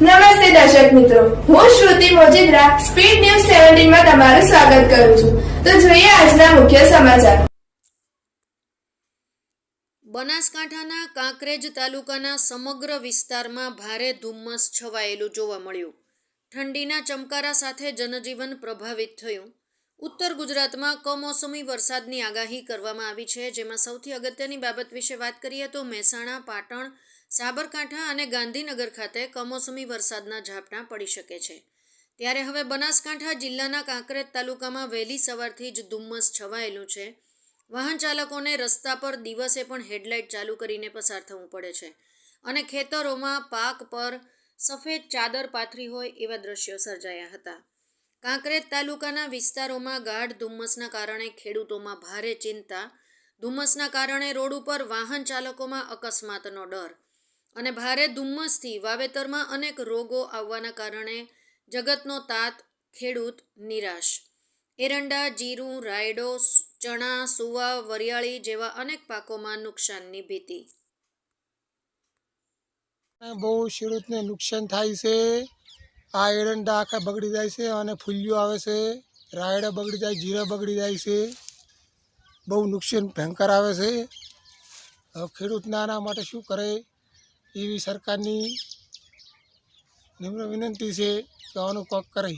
નમસ્તે દર્શક મિત્રો. હું શ્રુતિ મોજીદ્રા, સ્પીડ ન્યૂઝ સેવન્ટીનમાં તમારું સ્વાગત કરું છું. તો જોઈએ આજના મુખ્ય સમાચાર. બનાસકાંઠાના કાંકરેજ તાલુકાના સમગ્ર વિસ્તારમાં ભારે ધુમ્મસ છવાયેલું જોવા મળ્યું. ઠંડીના ચમકારા સાથે જનજીવન પ્રભાવિત થયું. ઉત્તર ગુજરાતમાં કમોસમી વરસાદની આગાહી કરવામાં આવી છે. જેમાં સૌથી અગત્યની બાબત વિશે વાત કરીએ તો મહેસાણા, પાટણ, સાબરકાંઠા અને ગાંધીનગર ખાતે કમોસમી વરસાદના ઝાપટા પડી શકે છે. ત્યારે હવે બનાસકાંઠા જિલ્લાના કાંકરેજ તાલુકામાં વહેલી સવારથી જ ધુમ્મસ છવાયેલું છે. વાહન ચાલકોને રસ્તા પર દિવસે પણ હેડલાઇટ ચાલુ કરીને પસાર થવું પડે છે અને ખેતરોમાં પાક પર સફેદ ચાદર પાથરી હોય એવા દ્રશ્યો સર્જાયા હતા. કાંકરેજ તાલુકાના વિસ્તારોમાં ગાઢ ધુમ્મસના કારણે ખેડૂતોમાં ભારે ચિંતા. ધુમ્મસના કારણે રોડ ઉપર વાહન ચાલકોમાં અકસ્માતનો ડર અને ભારે ધુમ્મસથી વાવેતરમાં અનેક રોગો આવવાના કારણે જગતનો તાત, ખેડૂત નિરાશ. એરંડા, જીરું, રાયડો, ચણા, સુવા, વરિયાળી જેવા અનેક પાકોમાં નુકસાનની ભીતિ. બહુ ખેડૂતને નુકસાન થાય છે. આ એરંડા આખા બગડી જાય છે અને ફૂલ્યું આવે છે. રાયડા બગડી જાય, જીરા બગડી જાય છે. બહુ નુકસાન ભયંકર આવે છે. હવે ખેડૂતને આના માટે શું કરે? એવી સરકારની નિમ્ન વિનંતી છે કે આનું કોક કરે.